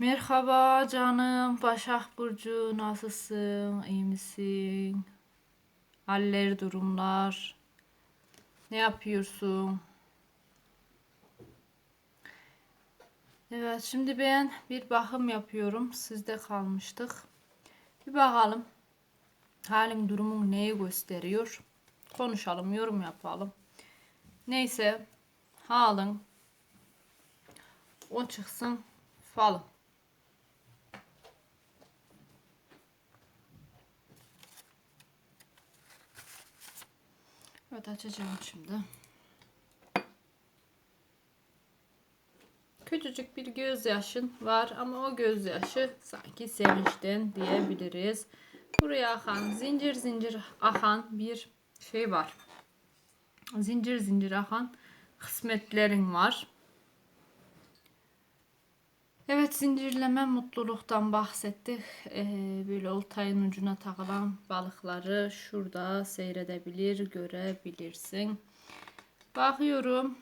Merhaba canım. Başak Burcu nasılsın? İyi misin? Haller, durumlar. Ne yapıyorsun? Evet, şimdi ben bir bakım yapıyorum. Sizde kalmıştık. Bir bakalım. Halin durumun neyi gösteriyor? Konuşalım, yorum yapalım. Neyse, halin o çıksın falan. Evet açacağım şimdi. Küçücük bir gözyaşın var ama o gözyaşı sanki sevinçten diyebiliriz. Buraya akan zincir zincir akan bir şey var. Zincir zincir akan kısmetlerin var. Evet zincirleme mutluluktan bahsettik. Ee, böyle oltayın ucuna takılan balıkları şurada seyredebilir, görebilirsin. Bakıyorum.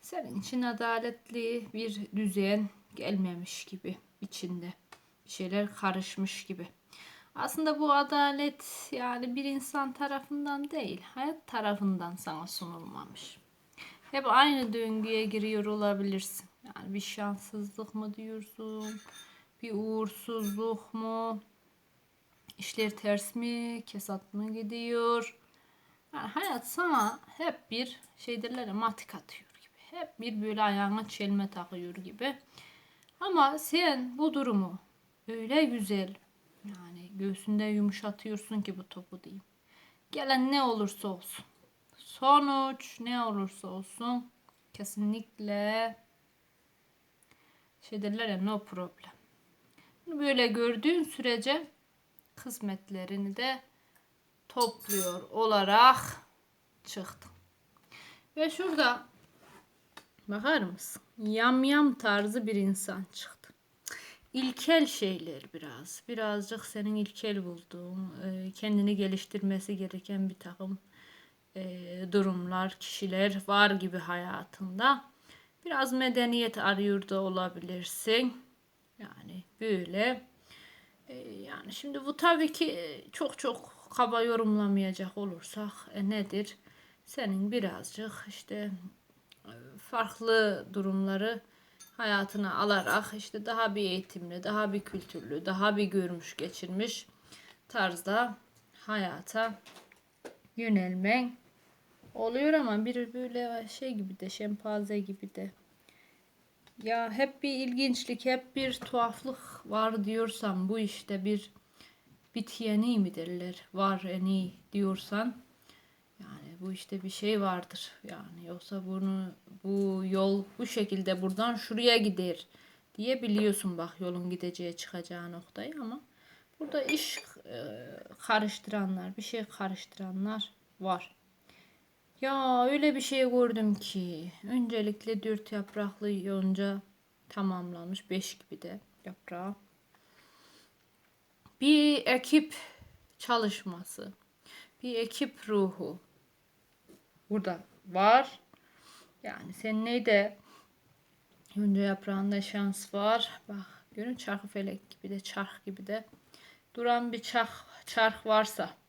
Senin için adaletli bir düzen gelmemiş gibi içinde. Bir şeyler karışmış gibi. Aslında bu adalet yani bir insan tarafından değil, hayat tarafından sana sunulmamış. Hep aynı döngüye giriyor olabilirsin. Yani bir şanssızlık mı diyorsun? Bir uğursuzluk mu? İşler ters mi? Kesat mı gidiyor? Yani hayat sana hep bir şey matik atıyor gibi. Hep bir böyle ayağına çelme takıyor gibi. Ama sen bu durumu öyle güzel yani göğsünde yumuşatıyorsun ki bu topu diyeyim. Gelen ne olursa olsun. Sonuç ne olursa olsun kesinlikle şey derler ya no problem. Böyle gördüğün sürece kısmetlerini de topluyor olarak çıktım. Ve şurada bakar mısın? Yam yam tarzı bir insan çıktı. İlkel şeyler biraz. Birazcık senin ilkel bulduğun, e, kendini geliştirmesi gereken bir takım e, durumlar, kişiler var gibi hayatında. Biraz medeniyet arıyor da olabilirsin. Yani böyle. E, yani şimdi bu tabii ki çok çok kaba yorumlamayacak olursak e, nedir? Senin birazcık işte e, farklı durumları hayatına alarak işte daha bir eğitimli, daha bir kültürlü, daha bir görmüş geçirmiş tarzda hayata yönelmen oluyor ama bir böyle şey gibi de şempanze gibi de ya hep bir ilginçlik hep bir tuhaflık var diyorsam bu işte bir bitiyeni mi derler var eni diyorsan yani bu işte bir şey vardır yani yoksa bunu bu yol bu şekilde buradan şuraya gider diye biliyorsun bak yolun gideceği çıkacağı noktayı ama burada iş e, karıştıranlar bir şey karıştıranlar var. Ya öyle bir şey gördüm ki. Öncelikle dört yapraklı yonca tamamlanmış. Beş gibi de yaprağı. Bir ekip çalışması. Bir ekip ruhu. Burada var. Yani sen neyde yonca yaprağında şans var. Bak görün çarkı felek gibi de çark gibi de duran bir çark, çark varsa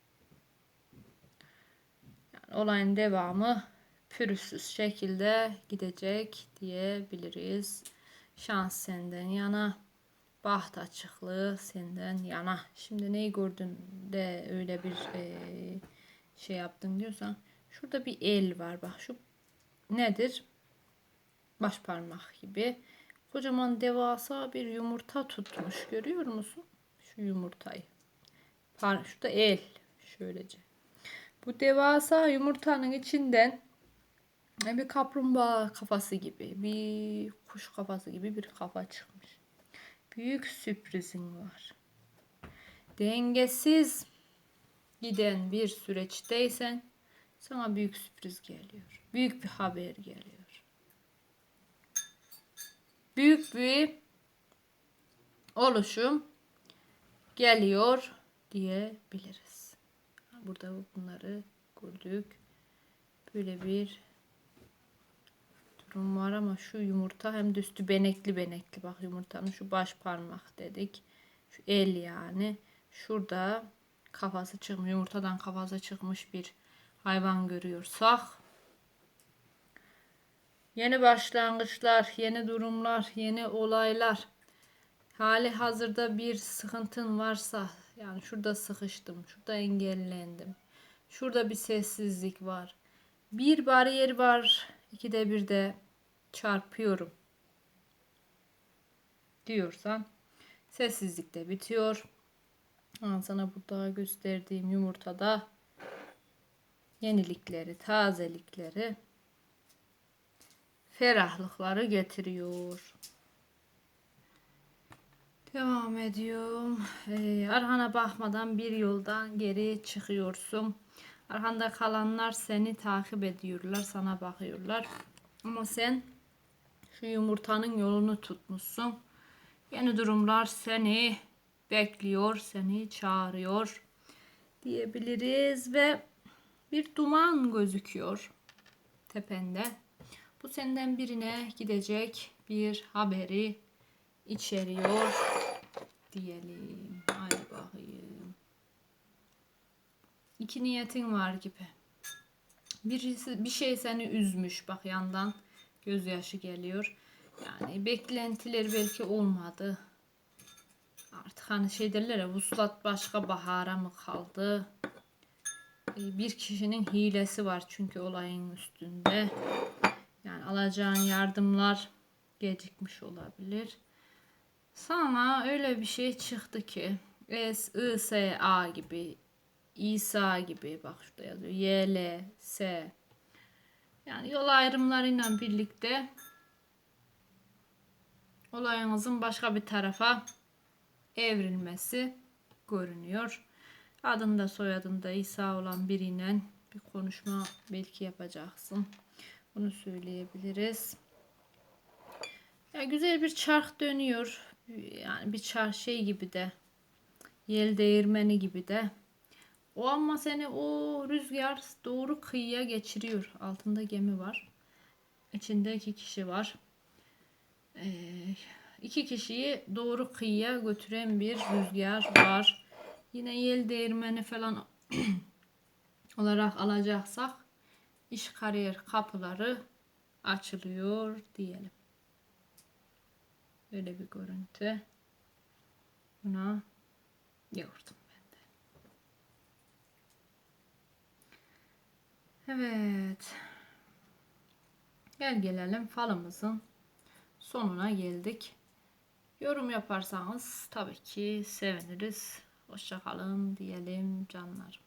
olayın devamı pürüzsüz şekilde gidecek diyebiliriz. Şans senden yana, baht açıklığı senden yana. Şimdi neyi gördün de öyle bir e, şey yaptın diyorsan şurada bir el var bak şu nedir? Baş parmak gibi. Kocaman devasa bir yumurta tutmuş. Görüyor musun? Şu yumurtayı. Şurada el. Şöylece. Bu devasa yumurtanın içinden bir kaplumbağa kafası gibi, bir kuş kafası gibi bir kafa çıkmış. Büyük sürprizin var. Dengesiz giden bir süreçteysen sana büyük sürpriz geliyor. Büyük bir haber geliyor. Büyük bir oluşum geliyor diyebiliriz. Burada bunları gördük. Böyle bir durum var ama şu yumurta hem de üstü benekli benekli. Bak yumurtanın şu baş parmak dedik. Şu el yani. Şurada kafası çıkmış. Yumurtadan kafası çıkmış bir hayvan görüyorsak. Yeni başlangıçlar, yeni durumlar, yeni olaylar. Hali hazırda bir sıkıntın varsa yani şurada sıkıştım, şurada engellendim. Şurada bir sessizlik var. Bir bariyer var. ikide bir de çarpıyorum. Diyorsan sessizlikte bitiyor. Aa, sana burada gösterdiğim yumurtada yenilikleri, tazelikleri, ferahlıkları getiriyor. Devam ediyorum. Ee, Arhan'a bakmadan bir yoldan geri çıkıyorsun. Arhanda kalanlar seni takip ediyorlar, sana bakıyorlar. Ama sen şu yumurtanın yolunu tutmuşsun. Yeni durumlar seni bekliyor, seni çağırıyor diyebiliriz ve bir duman gözüküyor tepende. Bu senden birine gidecek bir haberi içeriyor diyelim. Hadi bakayım. İki niyetin var gibi. Birisi bir şey seni üzmüş bak yandan gözyaşı geliyor. Yani beklentiler belki olmadı. Artık hani şey derler ya vuslat başka bahara mı kaldı? Ee, Bir kişinin hilesi var çünkü olayın üstünde. Yani alacağın yardımlar gecikmiş olabilir. Sana öyle bir şey çıktı ki S, I, S, A gibi İsa gibi bak şurada yazıyor. Y, L, S. Yani yol ayrımlarıyla birlikte olayınızın başka bir tarafa evrilmesi görünüyor. Adında soyadında İsa olan biriyle bir konuşma belki yapacaksın. Bunu söyleyebiliriz. Ya güzel bir çark dönüyor. Yani bir çark şey gibi de. Yel değirmeni gibi de. O ama seni o rüzgar doğru kıyıya geçiriyor. Altında gemi var. İçinde iki kişi var. Ee, iki kişiyi doğru kıyıya götüren bir rüzgar var. Yine yel değirmeni falan olarak alacaksak iş kariyer kapıları açılıyor diyelim. Böyle bir görüntü. Buna yordum ben de. Evet. Gel gelelim falımızın sonuna geldik. Yorum yaparsanız tabii ki seviniriz. Hoşçakalın diyelim canlarım.